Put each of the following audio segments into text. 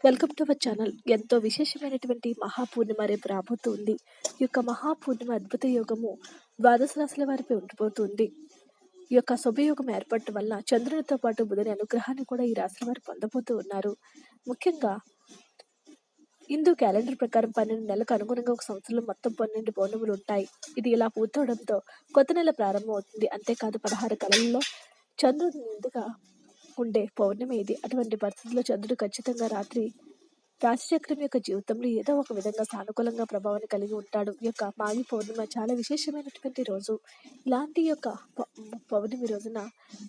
Welcome to our channel ఎంతో విశేషమైనటువంటి మహాపూర్ణిమ రేపు రాబోతుంది. ఈ యొక్క మహాపూర్ణిమ అద్భుత యోగము ద్వాదశ రాశుల వారిపై ఉండిపోతుంది. ఈ యొక్క శుభయోగం ఏర్పడటం వల్ల చంద్రునితో పాటు బుధుని అనుగ్రహాన్ని కూడా ఈ రాశుల వారు పొందబోతూ ఉన్నారు. ముఖ్యంగా హిందూ క్యాలెండర్ ప్రకారం పన్నెండు నెలలకు అనుగుణంగా ఒక సంవత్సరంలో మొత్తం పన్నెండు పౌర్ణములు ఉంటాయి. ఇది ఇలా పూర్తవడంతో కొత్త నెల ప్రారంభం అవుతుంది అంతేకాదు పదహారు కళల్లో చంద్రుడు ముందుగా ఉండే పౌర్ణమి ఇది. అటువంటి పరిస్థితుల్లో చంద్రుడు ఖచ్చితంగా రాత్రి రాశిచక్రం యొక్క జీవితంలో ఏదో ఒక విధంగా సానుకూలంగా ప్రభావాన్ని కలిగి ఉంటాడు. ఈ యొక్క మాగి పౌర్ణిమ చాలా విశేషమైనటువంటి రోజు. ఇలాంటి యొక్క పౌర్ణమి రోజున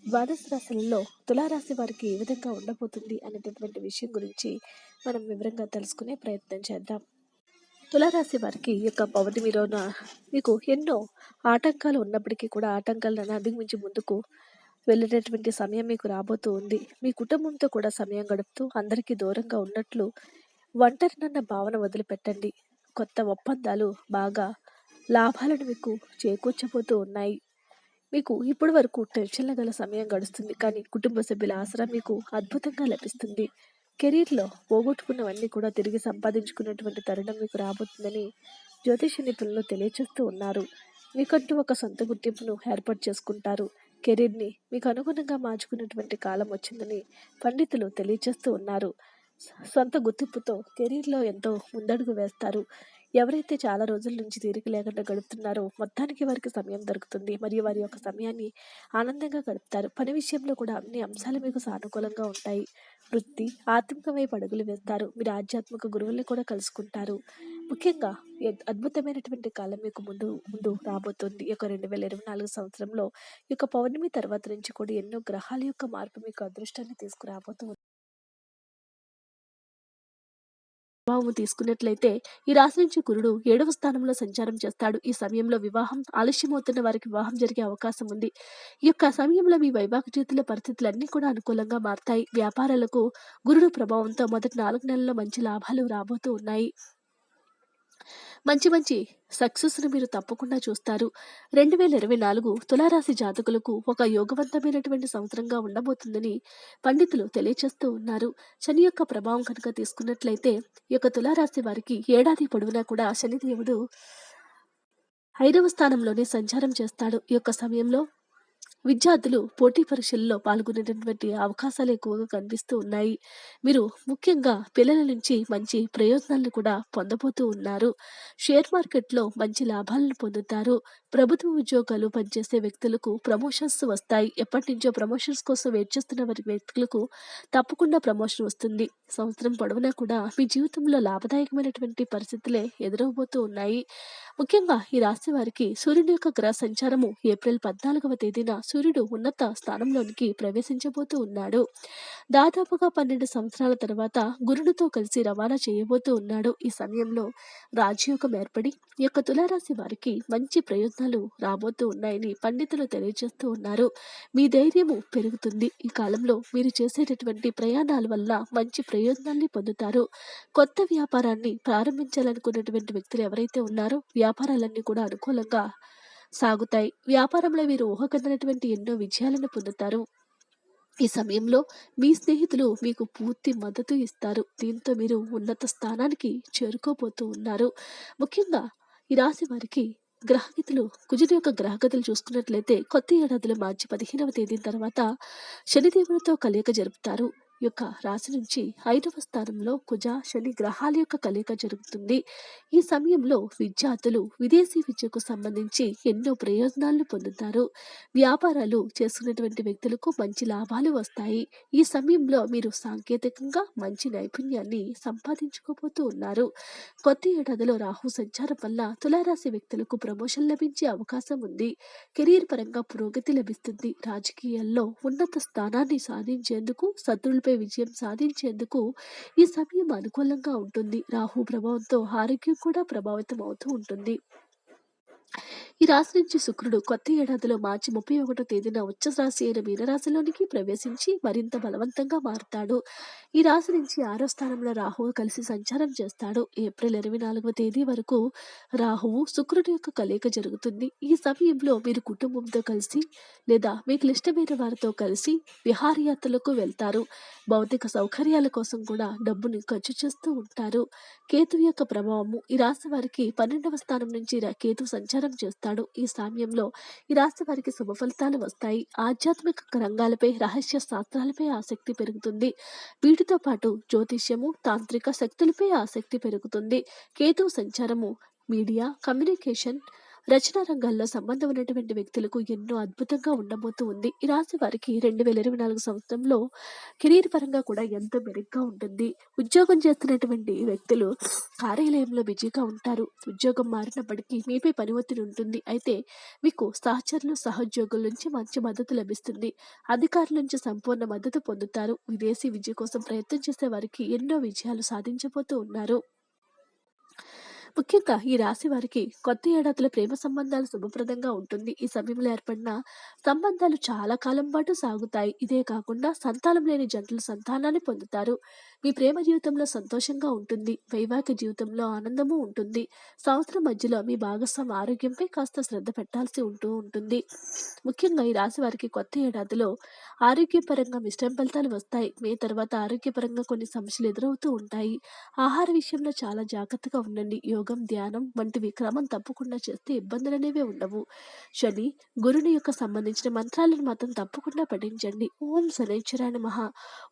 ద్వాదశ రాశులలో తులారాశి వారికి ఏ విధంగా ఉండబోతుంది అనేటటువంటి విషయం గురించి మనం వివరంగా తెలుసుకునే ప్రయత్నం చేద్దాం. తులారాశి వారికి ఈ యొక్క పౌర్ణమి రోజున మీకు ఎన్నో ఆటంకాలు ఉన్నప్పటికీ కూడా ఆటంకాలను అధిగమించి ముందుకు వెళ్ళేటటువంటి సమయం మీకు రాబోతూ ఉంది. మీ కుటుంబంతో కూడా సమయం గడుపుతూ అందరికీ దూరంగా ఉన్నట్లు ఒంటరినన్న భావన వదిలిపెట్టండి. కొత్త ఒప్పందాలు బాగా లాభాలను మీకు చేకూర్చబోతూ ఉన్నాయి. మీకు ఇప్పటి వరకు టెన్షన్ల గల సమయం గడుస్తుంది. కానీ కుటుంబ సభ్యుల ఆసరా మీకు అద్భుతంగా లభిస్తుంది. కెరీర్లో పోగొట్టుకున్నవన్నీ కూడా తిరిగి సంపాదించుకున్నటువంటి తరుణం మీకు రాబోతుందని జ్యోతిష నిపుణులు తెలియచేస్తూ ఉన్నారు. మీకంటూ ఒక సొంత గుర్తింపును ఏర్పాటు చేసుకుంటారు. కెరీర్ని మీకు అనుగుణంగా మార్చుకున్నటువంటి కాలం వచ్చిందని పండితులు తెలియజేస్తూ ఉన్నారు. సొంత గుర్తింపుతో కెరీర్లో ఎంతో ముందడుగు వేస్తారు. ఎవరైతే చాలా రోజుల నుంచి తీరిక లేకుండా గడుపుతున్నారో మొత్తానికి వారికి సమయం దొరుకుతుంది. మరియు వారి యొక్క సమయాన్ని ఆనందంగా గడుపుతారు. పని విషయంలో కూడా అన్ని అంశాలు మీకు సానుకూలంగా ఉంటాయి. వృత్తి ఆత్మిక వైపు అడుగులు వేస్తారు. మీరు ఆధ్యాత్మిక గురువుల్ని కూడా కలుసుకుంటారు. ముఖ్యంగా అద్భుతమైనటువంటి కాలం మీకు ముందు ముందు రాబోతుంది. ఈ యొక్క రెండు వేల ఇరవై నాలుగు సంవత్సరంలో ఈ యొక్క పౌర్ణమి తర్వాత నుంచి కూడా ఎన్నో గ్రహాల యొక్క మార్పు మీకు అదృష్టాన్ని తీసుకురాబోతుంది ప్రభావం తీసుకున్నట్లయితే ఈ రాశి నుంచి గురుడు ఏడవ స్థానంలో సంచారం చేస్తాడు. ఈ సమయంలో వివాహం ఆలస్యమవుతున్న వారికి వివాహం జరిగే అవకాశం ఉంది. ఈ యొక్క సమయంలో మీ వైవాహిక జీవితంలో పరిస్థితులు అన్ని కూడా అనుకూలంగా మారుతాయి. వ్యాపారాలకు గురుడు ప్రభావంతో మొదటి నాలుగు నెలల్లో మంచి లాభాలు రాబోతూ ఉన్నాయి. మంచి మంచి సక్సెస్ను మీరు తప్పకుండా చూస్తారు. రెండు వేల ఇరవై నాలుగు తులారాశి జాతకులకు ఒక యోగవంతమైనటువంటి సంవత్సరంగా ఉండబోతుందని పండితులు తెలియచేస్తూ ఉన్నారు. శని యొక్క ప్రభావం కనుక తీసుకున్నట్లయితే ఈ యొక్క తులారాశి వారికి ఏడాది పొడవునా కూడా శనిదేవుడు ఐదవ స్థానంలోనే సంచారం చేస్తాడు. ఈ యొక్క సమయంలో విద్యార్థులు పోటీ పరీక్షల్లో పాల్గొనేటటువంటి అవకాశాలు ఎక్కువగా కనిపిస్తూ ఉన్నాయి. మీరు ముఖ్యంగా పిల్లల నుంచి మంచి ప్రయోజనాలను కూడా పొందబోతూ ఉన్నారు. షేర్ మార్కెట్లో మంచి లాభాలను పొందుతారు. ప్రభుత్వ ఉద్యోగాలు పనిచేసే వ్యక్తులకు ప్రమోషన్స్ వస్తాయి. ఎప్పటి నుంచో ప్రమోషన్స్ కోసం వెయిట్ చేస్తున్న వారి వ్యక్తులకు తప్పకుండా ప్రమోషన్ వస్తుంది. సంవత్సరం పొడవునా కూడా మీ జీవితంలో లాభదాయకమైనటువంటి పరిస్థితులే ఎదురవబోతూ ఉన్నాయి. ముఖ్యంగా ఈ రాశి వారికి సూర్యుని యొక్క గ్రహ సంచారము ఏప్రిల్ పద్నాలుగవ తేదీన సూర్యుడు ఉన్నత స్థానంలోనికి ప్రవేశించబోతూ ఉన్నాడు. దాదాపుగా పన్నెండు సంవత్సరాల తర్వాత గురుడితో కలిసి రవాణా చేయబోతూ ఉన్నాడు. ఈ సమయంలో రాజయోగం ఏర్పడి ఈ యొక్క తులారాశి వారికి మంచి ప్రయోజనాలు రాబోతూ ఉన్నాయని పండితులు తెలియజేస్తూ ఉన్నారు. మీ ధైర్యము పెరుగుతుంది. ఈ కాలంలో మీరు చేసేటటువంటి ప్రయాణాల వల్ల మంచి ప్రయోజనాల్ని పొందుతారు. కొత్త వ్యాపారాన్ని ప్రారంభించాలనుకున్నటువంటి వ్యక్తులు ఎవరైతే ఉన్నారో వ్యాపారాలన్నీ కూడా అనుకూలంగా సాగుతాయి. వ్యాపారంలో మీరు ఊహకందనటువంటి ఎన్నో విజయాలను పొందుతారు. ఈ సమయంలో మీ స్నేహితులు మీకు పూర్తి మద్దతు ఇస్తారు. దీంతో మీరు ఉన్నత స్థానానికి చేరుకోబోతూ ఉన్నారు. ముఖ్యంగా ఈ రాశి వారికి గ్రహగతులు కుజుని యొక్క గ్రహగతులు చూసుకున్నట్లయితే కొత్త ఏడాదిలో మార్చి పదిహేనవ తేదీ తర్వాత శనిదేవునితో కలయిక జరుపుతారు. యొక్క రాశి నుంచి ఐదవ స్థానంలో కుజ శని గ్రహాల యొక్క కలయిక జరుగుతుంది. ఈ సమయంలో విద్యార్థులు విదేశీ విద్యకు సంబంధించి ఎన్నో ప్రయోజనాలను పొందుతారు. వ్యాపారాలు చేసుకున్నటువంటి వ్యక్తులకు మంచి లాభాలు వస్తాయి. ఈ సమయంలో మీరు సాంకేతికంగా మంచి నైపుణ్యాన్ని సంపాదించుకోబోతూ ఉన్నారు. కొత్త ఏడాదిలో రాహు సంచారం వల్ల తులారాశి వ్యక్తులకు ప్రమోషన్ లభించే అవకాశం ఉంది. కెరీర్ పరంగా పురోగతి లభిస్తుంది. రాజకీయాల్లో ఉన్నత స్థానాన్ని సాధించేందుకు శత్రులపై విజయం సాధించేందుకు ఈ సమయం అనుకూలంగా ఉంటుంది. రాహు ప్రభావంతో ఆరోగ్యం కూడా ప్రభావితం అవుతూ ఉంటుంది. ఈ రాశి నుంచి శుక్రుడు కొత్త ఏడాదిలో మార్చి ముప్పై ఒకటో తేదీన ఉచ్చ రాశి అయిన మీనరాశిలోనికి ప్రవేశించి మరింత బలవంతంగా మారుతాడు. ఈ రాశి నుంచి ఆరో స్థానంలో రాహువు కలిసి సంచారం చేస్తాడు. ఏప్రిల్ ఇరవై నాలుగవ తేదీ వరకు రాహువు శుక్రుడి యొక్క కలయిక జరుగుతుంది. ఈ సమయంలో మీరు కుటుంబంతో కలిసి లేదా మీకు ఇష్టమైన వారితో కలిసి విహారయాత్రలకు వెళ్తారు. భౌతిక సౌకర్యాల కోసం కూడా డబ్బుని ఖర్చు చేస్తూ ఉంటారు. కేతు యొక్క ప్రభావము ఈ రాశి వారికి పన్నెండవ స్థానం నుంచి కేతు సంచారం చేస్తాడు. ఈ సమయంలో ఈ రాశి వారికి శుభ ఫలితాలు వస్తాయి. ఆధ్యాత్మిక రంగాలపై రహస్య శాస్త్రాలపై ఆసక్తి పెరుగుతుంది. వీటితో పాటు జ్యోతిష్యము తాంత్రిక శక్తులపై ఆసక్తి పెరుగుతుంది. కేతు సంచారము మీడియా కమ్యూనికేషన్ రచనా రంగాల్లో సంబంధం ఉన్నటువంటి వ్యక్తులకు ఎన్నో అద్భుతంగా ఉండబోతూ ఉంది. ఈ రాశి వారికి రెండు వేల ఇరవై నాలుగు సంవత్సరంలో కెరీర్ పరంగా కూడా ఎంతో మెరుగ్గా ఉంటుంది. ఉద్యోగం చేస్తున్నటువంటి వ్యక్తులు కార్యాలయంలో బిజీగా ఉంటారు. ఉద్యోగం మారినప్పటికీ మీపై పని ఒత్తిడి ఉంటుంది. అయితే మీకు సహచరులు సహోద్యోగుల నుంచి మంచి మద్దతు లభిస్తుంది. అధికారుల నుంచి సంపూర్ణ మద్దతు పొందుతారు. విదేశీ విద్య కోసం ప్రయత్నం చేసే వారికి ఎన్నో విజయాలు సాధించబోతూ ఉన్నారు. ముఖ్యంగా ఈ రాశి వారికి కొత్త ఏడాదిలో ప్రేమ సంబంధాలు శుభప్రదంగా ఉంటుంది. ఈ సమయంలో ఏర్పడిన సంబంధాలు చాలా కాలం పాటు సాగుతాయి. ఇదే కాకుండా సంతానం లేని జంటలు సంతానాన్ని పొందుతారు. మీ ప్రేమ జీవితంలో సంతోషంగా ఉంటుంది. వైవాహిక జీవితంలో ఆనందము ఉంటుంది. సంవత్సరం మధ్యలో మీ భాగస్వామి ఆరోగ్యంపై కాస్త శ్రద్ధ పెట్టాల్సి ఉంటూ ఉంటుంది. ముఖ్యంగా ఈ రాశి వారికి కొత్త ఏడాదిలో ఆరోగ్యపరంగా మిశ్రమ ఫలితాలు వస్తాయి. మే తర్వాత ఆరోగ్యపరంగా కొన్ని సమస్యలు ఎదురవుతూ ఉంటాయి. ఆహార విషయంలో చాలా జాగ్రత్తగా ఉండండి. యోగం ధ్యానం వంటివి క్రమం తప్పకుండా చేస్తే ఇబ్బందులు అనేవి ఉండవు. శని గురుని యొక్క సంబంధించిన మంత్రాలను మాత్రం తప్పకుండా పఠించండి. ఓం శనైశ్వరాయ మహా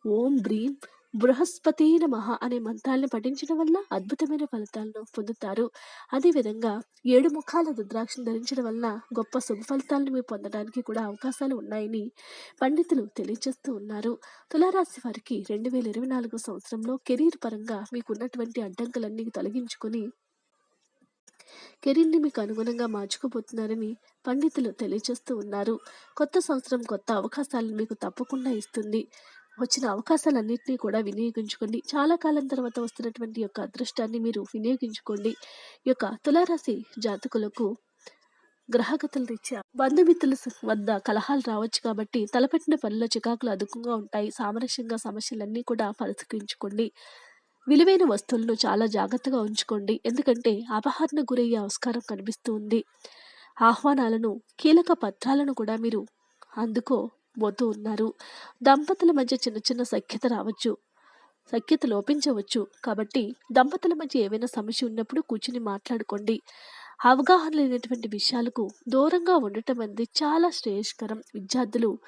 ఓం బ్రీం బృహస్పతి నమః అనే మంత్రాలను పఠించడం వల్ల అద్భుతమైన ఫలితాలను పొందుతారు. అదేవిధంగా ఏడు ముఖాల రుద్రాక్షను ధరించడం వల్ల గొప్ప శుభ ఫలితాలను మీరు పొందడానికి కూడా అవకాశాలు ఉన్నాయని పండితులు తెలియజేస్తూ ఉన్నారు. తులారాశి వారికి రెండు వేల ఇరవై నాలుగు సంవత్సరంలో కెరీర్ పరంగా మీకు ఉన్నటువంటి అడ్డంకులన్నీ తొలగించుకొని కెరీర్ని మీకు అనుగుణంగా మార్చుకోబోతున్నారని పండితులు తెలియజేస్తూ ఉన్నారు. కొత్త సంవత్సరం కొత్త అవకాశాలను మీకు తప్పకుండా ఇస్తుంది. వచ్చిన అవకాశాలన్నింటినీ కూడా వినియోగించుకోండి. చాలా కాలం తర్వాత వస్తున్నటువంటి యొక్క అదృష్టాన్ని మీరు వినియోగించుకోండి. ఈ యొక్క తులారాశి జాతకులకు గ్రహగతులు రీత్యా బంధుమిత్రుల వద్ద కలహాలు రావచ్చు కాబట్టి తలపెట్టిన పనుల చికాకులు అధికంగా ఉంటాయి. సామరస్యంగా సమస్యలన్నీ కూడా పరిష్కరించుకోండి. విలువైన వస్తువులను చాలా జాగ్రత్తగా ఉంచుకోండి. ఎందుకంటే అపహరణ గురయ్యే ఆస్కారం కనిపిస్తుంది ఆహ్వానాలను కీలక పత్రాలను కూడా మీరు వద్దు ఉన్నారు దంపతుల మధ్య చిన్న చిన్న సఖ్యత రావచ్చు సఖ్యత లోపించవచ్చు. కాబట్టి దంపతుల మధ్య ఏవైనా సమస్య ఉన్నప్పుడు కూర్చుని మాట్లాడుకోండి. అవగాహన లేనటువంటి విషయాలకు దూరంగా ఉండటం అనేది చాలా శ్రేయస్కరం. విద్యార్థులు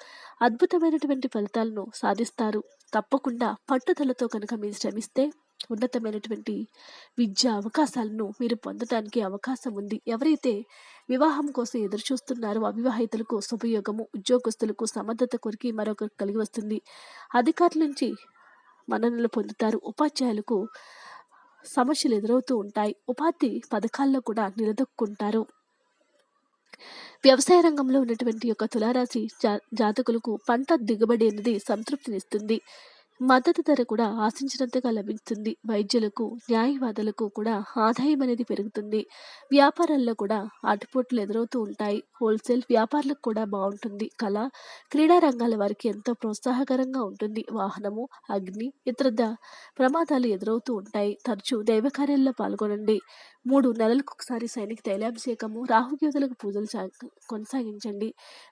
అద్భుతమైనటువంటి ఫలితాలను సాధిస్తారు. తప్పకుండా పట్టుదలతో కనుక మీరు శ్రమిస్తే ఉన్నతమైనటువంటి విద్యా అవకాశాలను మీరు పొందడానికి అవకాశం ఉంది ఎవరైతే వివాహం కోసం ఎదురు చూస్తున్నారో అవివాహితులకు శుభయోగము ఉద్యోగస్తులకు సమర్థత కొరికి మరొకరు కలిగి వస్తుంది. అధికారుల నుంచి మన్ననలు పొందుతారు. ఉపాధ్యాయులకు సమస్యలు ఎదురవుతూ ఉంటాయి. ఉపాధి పథకాల్లో కూడా నిలదొక్కుంటారు. వ్యవసాయ రంగంలో ఉన్నటువంటి యొక్క తులారాశి జా జాతకులకు పంట దిగుబడి అనేది సంతృప్తినిస్తుంది. మద్దతు ధర కూడా ఆశించినంతగా లభిస్తుంది వైద్యులకు న్యాయవాదులకు కూడా ఆదాయం అనేది పెరుగుతుంది. వ్యాపారాల్లో కూడా అటుపోట్లు ఎదురవుతూ ఉంటాయి. హోల్సేల్ వ్యాపారులకు కూడా బాగుంటుంది. కళ క్రీడా రంగాల వారికి ఎంతో ప్రోత్సాహకరంగా ఉంటుంది. వాహనము అగ్ని ఇతర ప్రమాదాలు ఎదురవుతూ ఉంటాయి. తరచూ దైవ కార్యాల్లో పాల్గొనండి. మూడు నెలలకు ఒకసారి సైనిక తైలాభిషేకము రాహుకేతులకు పూజలు సా- కొనసాగించండి.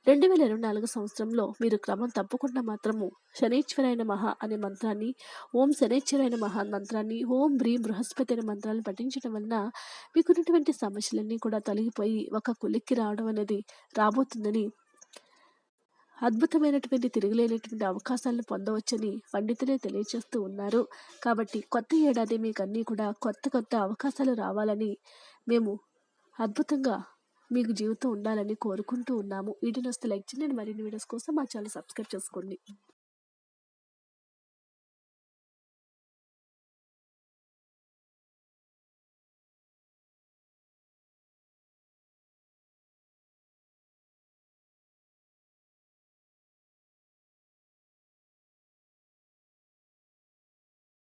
రెండు వేల ఇరవై నాలుగు సంవత్సరంలో మీరు క్రమం తప్పకుండా మాత్రము శనైశ్వరైన మహా అనే మంత్రాన్ని ఓం శనైశ్వరైన మహా మంత్రాన్ని ఓం బ్రీ బృహస్పతి అనే మంత్రాన్ని పఠించడం వలన మీకున్నటువంటి సమస్యలన్నీ కూడా తొలగిపోయి ఒక కొలిక్కి రావడం అనేది రాబోతుందని అద్భుతమైనటువంటి తిరుగులేనటువంటి అవకాశాలను పొందవచ్చని పండితులే తెలియజేస్తూ ఉన్నారు. కాబట్టి కొత్త ఏడాది మీకు అన్నీ కూడా కొత్త కొత్త అవకాశాలు రావాలని మేము అద్భుతంగా మీకు జీవితం ఉండాలని కోరుకుంటూ ఉన్నాము. వీడియోని వస్తే లైక్ చేయండి. మరిన్ని వీడియోస్ కోసం మా ఛానల్ సబ్స్క్రైబ్ చేసుకోండి.